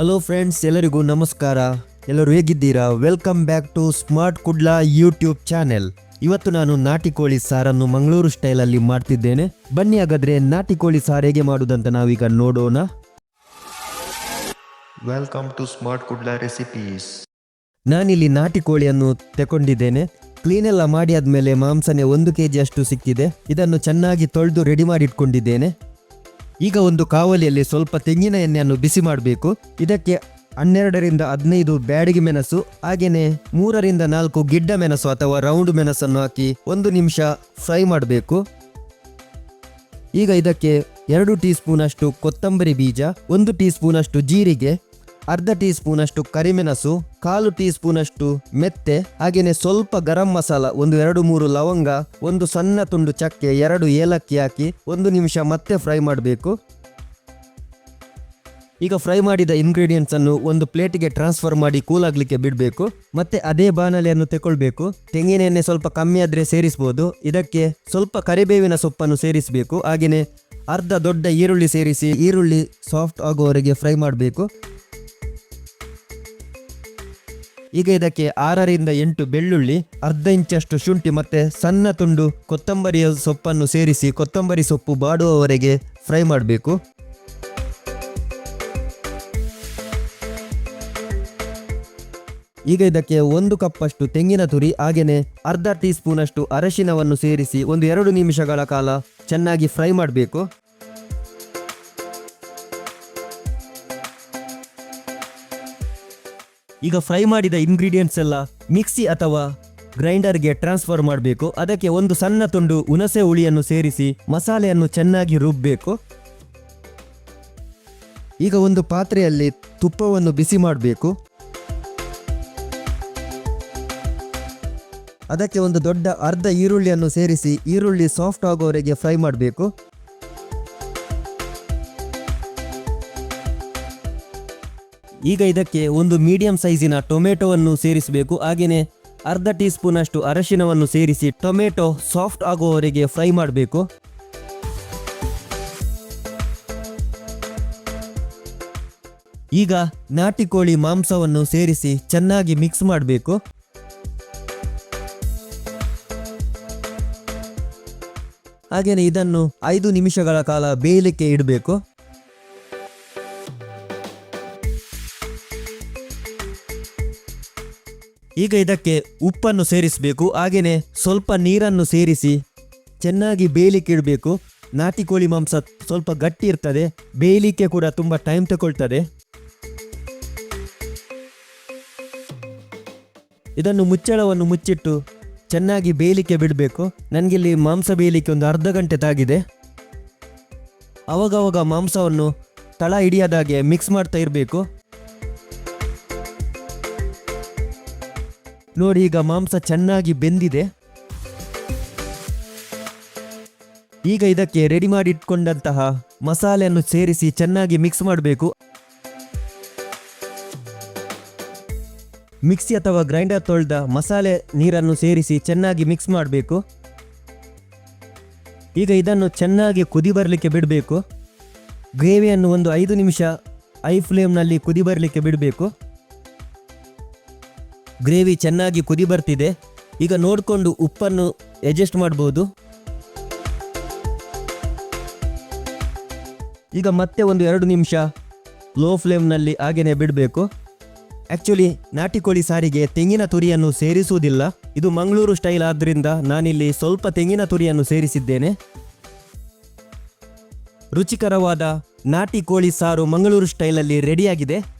Hello friends ಎಲ್ಲರಿಗೂ ನಮಸ್ಕಾರ. ಎಲ್ಲರೂ ಹೇಗಿದ್ದೀರಾ? Welcome back to smart Kudla YouTube channel ಇವತ್ತು ನಾನು ನಾಟಿ ಕೋಳಿ ಸಾರನ್ನು ಮಂಗಳೂರು ಸ್ಟೈಲಲ್ಲಿ ಮಾಡ್ತಿದ್ದೇನೆ. ಬನ್ನಿ ಹಾಗಾದ್ರೆ ನಾಟಿ ಕೋಳಿ ಸಾರು ಹೇಗೆ ಮಾಡುವುದಂತ ನಾವೀಗ ನೋಡೋಣ. Welcome to smart Kudla recipes ನಾನಿಲ್ಲಿ ನಾಟಿ ಕೋಳಿಯನ್ನು ತಗೊಂಡಿದ್ದೇನೆ ಕ್ಲೀನ್ ಎಲ್ಲ ಮಾಡಿ ಆದ್ಮೇಲೆ ಮಾಂಸನೆ ಒಂದು ಕೆ ಅಷ್ಟು ಸಿಕ್ಕಿದೆ. ಇದನ್ನು ಚೆನ್ನಾಗಿ ತೊಳೆದು ರೆಡಿ ಮಾಡಿ ಇಟ್ಕೊಂಡಿದ್ದೇನೆ. ಈಗ ಒಂದು ಕಾವಲಿಯಲ್ಲಿ ಸ್ವಲ್ಪ ತೆಂಗಿನ ಎಣ್ಣೆಯನ್ನು ಬಿಸಿ ಮಾಡಬೇಕು. ಇದಕ್ಕೆ ಹನ್ನೆರಡರಿಂದ ಹದಿನೈದು ಬ್ಯಾಡಿಗೆ ಮೆಣಸು ಹಾಗೆಯೇ ಮೂರರಿಂದ ನಾಲ್ಕು ಗಿಡ್ಡ ಮೆಣಸು ಅಥವಾ ರೌಂಡ್ ಮೆಣಸನ್ನು ಹಾಕಿ ಒಂದು ನಿಮಿಷ ಫ್ರೈ ಮಾಡಬೇಕು. ಈಗ ಇದಕ್ಕೆ ಎರಡು ಟೀ ಸ್ಪೂನಷ್ಟು ಕೊತ್ತಂಬರಿ ಬೀಜ, ಒಂದು ಟೀ ಸ್ಪೂನಷ್ಟು ಜೀರಿಗೆ ಅರ್ಧ ಟೀ ಸ್ಪೂನಷ್ಟು ಕರಿಮೆಣಸು, ಕಾಲು ಟೀ ಸ್ಪೂನಷ್ಟು ಮೆತ್ತೆ ಹಾಗೆಯೇ ಸ್ವಲ್ಪ ಗರಂ ಮಸಾಲ, ಒಂದು ಎರಡು ಮೂರು ಲವಂಗ, ಒಂದು ಸಣ್ಣ ತುಂಡು ಚಕ್ಕೆ, ಎರಡು ಏಲಕ್ಕಿ ಹಾಕಿ ಒಂದು ನಿಮಿಷ ಮತ್ತೆ ಫ್ರೈ ಮಾಡಬೇಕು. ಈಗ ಫ್ರೈ ಮಾಡಿದ ಇಂಗ್ರೀಡಿಯೆಂಟ್ಸ್ ಅನ್ನು ಒಂದು ಪ್ಲೇಟಿಗೆ ಟ್ರಾನ್ಸ್ಫರ್ ಮಾಡಿ ಕೂಲ್ ಆಗ್ಲಿಕ್ಕೆ ಬಿಡಬೇಕು. ಮತ್ತೆ ಅದೇ ಬಾಣಲೆಯನ್ನು ತೆಕೊಳ್ಬೇಕು. ತೆಂಗಿನ ಎಣ್ಣೆ ಸ್ವಲ್ಪ ಕಮ್ಮಿ ಆದರೆ ಸೇರಿಸಬಹುದು ಇದಕ್ಕೆ ಸ್ವಲ್ಪ ಕರಿಬೇವಿನ ಸೊಪ್ಪನ್ನು ಸೇರಿಸಬೇಕು. ಹಾಗೆಯೇ ಅರ್ಧ ದೊಡ್ಡ ಈರುಳ್ಳಿ ಸೇರಿಸಿ ಈರುಳ್ಳಿ ಸಾಫ್ಟ್ ಆಗುವವರೆಗೆ ಫ್ರೈ ಮಾಡಬೇಕು. ಈಗ ಇದಕ್ಕೆ ಆರರಿಂದ ಎಂಟು ಬೆಳ್ಳುಳ್ಳಿ, ಅರ್ಧ ಇಂಚಷ್ಟು ಶುಂಠಿ ಮತ್ತೆ ಸಣ್ಣ ತುಂಡು ಕೊತ್ತಂಬರಿಯ ಸೊಪ್ಪನ್ನು ಸೇರಿಸಿ ಕೊತ್ತಂಬರಿ ಸೊಪ್ಪು ಬಾಡುವವರೆಗೆ ಫ್ರೈ ಮಾಡಬೇಕು. ಈಗ ಇದಕ್ಕೆ ಒಂದು ಕಪ್ಪಷ್ಟು ತೆಂಗಿನ ತುರಿ ಹಾಗೆಯೇ ಅರ್ಧ ಟೀ ಸ್ಪೂನಷ್ಟು ಅರಶಿನವನ್ನು ಸೇರಿಸಿ ಒಂದು ಎರಡು ನಿಮಿಷಗಳ ಕಾಲ ಚೆನ್ನಾಗಿ ಫ್ರೈ ಮಾಡಬೇಕು. ಈಗ ಫ್ರೈ ಮಾಡಿದ ಇಂಗ್ರೀಡಿಯೆಂಟ್ಸ್ ಎಲ್ಲ ಮಿಕ್ಸಿ ಅಥವಾ ಗ್ರೈಂಡರ್ಗೆ ಟ್ರಾನ್ಸ್ಫರ್ ಮಾಡಬೇಕು. ಅದಕ್ಕೆ ಒಂದು ಸಣ್ಣ ತುಂಡು ಹುಣಸೆ ಹುಳಿಯನ್ನು ಸೇರಿಸಿ ಮಸಾಲೆಯನ್ನು ಚೆನ್ನಾಗಿ ರುಬ್ಬಬೇಕು ಈಗ ಒಂದು ಪಾತ್ರೆಯಲ್ಲಿ ತುಪ್ಪವನ್ನು ಬಿಸಿ ಮಾಡಬೇಕು. ಅದಕ್ಕೆ ಒಂದು ದೊಡ್ಡ ಅರ್ಧ ಈರುಳ್ಳಿಯನ್ನು ಸೇರಿಸಿ ಈರುಳ್ಳಿ ಸಾಫ್ಟ್ ಆಗೋವರೆಗೆ ಫ್ರೈ ಮಾಡಬೇಕು. ಈಗ ಇದಕ್ಕೆ ಒಂದು ಮೀಡಿಯಂ ಸೈಜಿನ ಟೊಮೆಟೊವನ್ನು ಸೇರಿಸಬೇಕು. ಹಾಗೆಯೇ ಅರ್ಧ ಟೀ ಸ್ಪೂನಷ್ಟು ಅರಶಿನವನ್ನು ಸೇರಿಸಿ ಟೊಮೆಟೊ ಸಾಫ್ಟ್ ಆಗುವವರೆಗೆ ಫ್ರೈ ಮಾಡಬೇಕು. ಈಗ ನಾಟಿ ಕೋಳಿ ಮಾಂಸವನ್ನು ಸೇರಿಸಿ ಚೆನ್ನಾಗಿ ಮಿಕ್ಸ್ ಮಾಡಬೇಕು. ಹಾಗೆಯೇ ಇದನ್ನು ಐದು ನಿಮಿಷಗಳ ಕಾಲ ಬೇಯಲಿಕ್ಕೆ ಇಡಬೇಕು. ಈಗ ಇದಕ್ಕೆ ಉಪ್ಪನ್ನು ಸೇರಿಸಬೇಕು ಹಾಗೆಯೇ ಸ್ವಲ್ಪ ನೀರನ್ನು ಸೇರಿಸಿ ಚೆನ್ನಾಗಿ ಬೇಯಲಿಕ್ಕೆ ಇಡಬೇಕು. ನಾಟಿ ಕೋಳಿ ಮಾಂಸ ಸ್ವಲ್ಪ ಗಟ್ಟಿ ಇರ್ತದೆ, ಬೇಯಲಿಕ್ಕೆ ಕೂಡ ತುಂಬ ಟೈಮ್ ತಗೊಳ್ತದೆ. ಇದನ್ನು ಮುಚ್ಚಳವನ್ನು ಮುಚ್ಚಿಟ್ಟು ಚೆನ್ನಾಗಿ ಬೇಯಲಿಕ್ಕೆ ಬಿಡಬೇಕು. ನನಗಿಲ್ಲಿ ಮಾಂಸ ಬೇಯಲಿಕ್ಕೆ ಒಂದು ಅರ್ಧ ಗಂಟೆ ತಾಗಿದೆ. ಅವಾಗವಾಗ ಮಾಂಸವನ್ನು ತಳ ಹಿಡಿಯದಾಗೆ ಮಿಕ್ಸ್ ಮಾಡ್ತಾ ಇರಬೇಕು. ನೋಡಿ, ಈಗ ಮಾಂಸ ಚೆನ್ನಾಗಿ ಬೆಂದಿದೆ. ಈಗ ಇದಕ್ಕೆ ರೆಡಿ ಮಾಡಿ ಇಟ್ಕೊಂಡಂತಹ ಮಸಾಲೆಯನ್ನು ಸೇರಿಸಿ ಚೆನ್ನಾಗಿ ಮಿಕ್ಸ್ ಮಾಡಬೇಕು. ಮಿಕ್ಸಿ ಅಥವಾ ಗ್ರೈಂಡರ್ ತೊಳೆದ ಮಸಾಲೆ ನೀರನ್ನು ಸೇರಿಸಿ ಚೆನ್ನಾಗಿ ಮಿಕ್ಸ್ ಮಾಡಬೇಕು. ಈಗ ಇದನ್ನು ಚೆನ್ನಾಗಿ ಕುದಿ ಬರಲಿಕ್ಕೆ ಬಿಡಬೇಕು. ಗ್ರೇವಿಯನ್ನು ಒಂದು ಐದು ನಿಮಿಷ ಐ ಫ್ಲೇಮ್ನಲ್ಲಿ ಕುದಿ ಬರಲಿಕ್ಕೆ ಬಿಡಬೇಕು. ಗ್ರೇವಿ ಚೆನ್ನಾಗಿ ಕುದಿ ಬರ್ತಿದೆ. ಈಗ ನೋಡಿಕೊಂಡು ಉಪ್ಪನ್ನು ಅಡ್ಜಸ್ಟ್ ಮಾಡ್ಬೋದು. ಈಗ ಮತ್ತೆ ಒಂದು ಎರಡು ನಿಮಿಷ ಲೋ ಫ್ಲೇಮ್ನಲ್ಲಿ ಹಾಗೆಯೇ ಬಿಡಬೇಕು. ಆ್ಯಕ್ಚುಲಿ ನಾಟಿ ಕೋಳಿ ಸಾರಿಗೆ ತೆಂಗಿನ ತುರಿಯನ್ನು ಸೇರಿಸುವುದಿಲ್ಲ. ಇದು ಮಂಗಳೂರು ಸ್ಟೈಲ್ ಆದ್ದರಿಂದ ನಾನಿಲ್ಲಿ ಸ್ವಲ್ಪ ತೆಂಗಿನ ತುರಿಯನ್ನು ಸೇರಿಸಿದ್ದೇನೆ. ರುಚಿಕರವಾದ ನಾಟಿ ಕೋಳಿ ಸಾರು ಮಂಗಳೂರು ಸ್ಟೈಲಲ್ಲಿ ರೆಡಿಯಾಗಿದೆ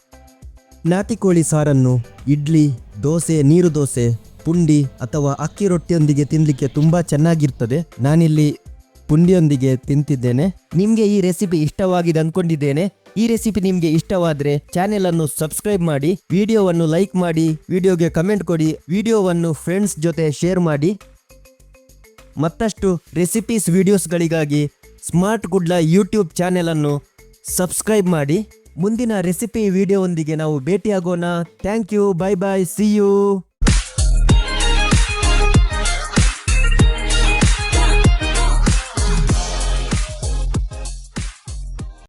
ನಾಟಿ ಕೋಳಿ ಸಾರನ್ನು ಇಡ್ಲಿ, ದೋಸೆ, ನೀರು ದೋಸೆ, ಪುಂಡಿ ಅಥವಾ ಅಕ್ಕಿ ರೊಟ್ಟಿಯೊಂದಿಗೆ ತಿನ್ನಲಿಕ್ಕೆ ತುಂಬ ಚೆನ್ನಾಗಿರ್ತದೆ. ನಾನಿಲ್ಲಿ ಪುಂಡಿಯೊಂದಿಗೆ ತಿಂತಿದ್ದೇನೆ. ನಿಮಗೆ ಈ ರೆಸಿಪಿ ಇಷ್ಟವಾಗಿದೆ ಅಂದ್ಕೊಂಡಿದ್ದೇನೆ ಈ ರೆಸಿಪಿ ನಿಮಗೆ ಇಷ್ಟವಾದರೆ ಚಾನೆಲ್ ಅನ್ನು ಸಬ್ಸ್ಕ್ರೈಬ್ ಮಾಡಿ, ವಿಡಿಯೋವನ್ನು ಲೈಕ್ ಮಾಡಿ, ವಿಡಿಯೋಗೆ ಕಮೆಂಟ್ ಕೊಡಿ, ವಿಡಿಯೋವನ್ನು ಫ್ರೆಂಡ್ಸ್ ಜೊತೆ ಶೇರ್ ಮಾಡಿ. ಮತ್ತಷ್ಟು ರೆಸಿಪೀಸ್, ವಿಡಿಯೋಸ್ಗಳಿಗಾಗಿ ಸ್ಮಾರ್ಟ್ ಗುಡ್ಲ ಯೂಟ್ಯೂಬ್ ಚಾನೆಲ್ ಅನ್ನು ಸಬ್ಸ್ಕ್ರೈಬ್ ಮಾಡಿ. ಮುಂದಿನ ರೆಸಿಪಿ ವಿಡಿಯೋವೊಂದಿಗೆ ನಾವು ಭೇಟಿಯಾಗೋಣ. Thank you bye bye see you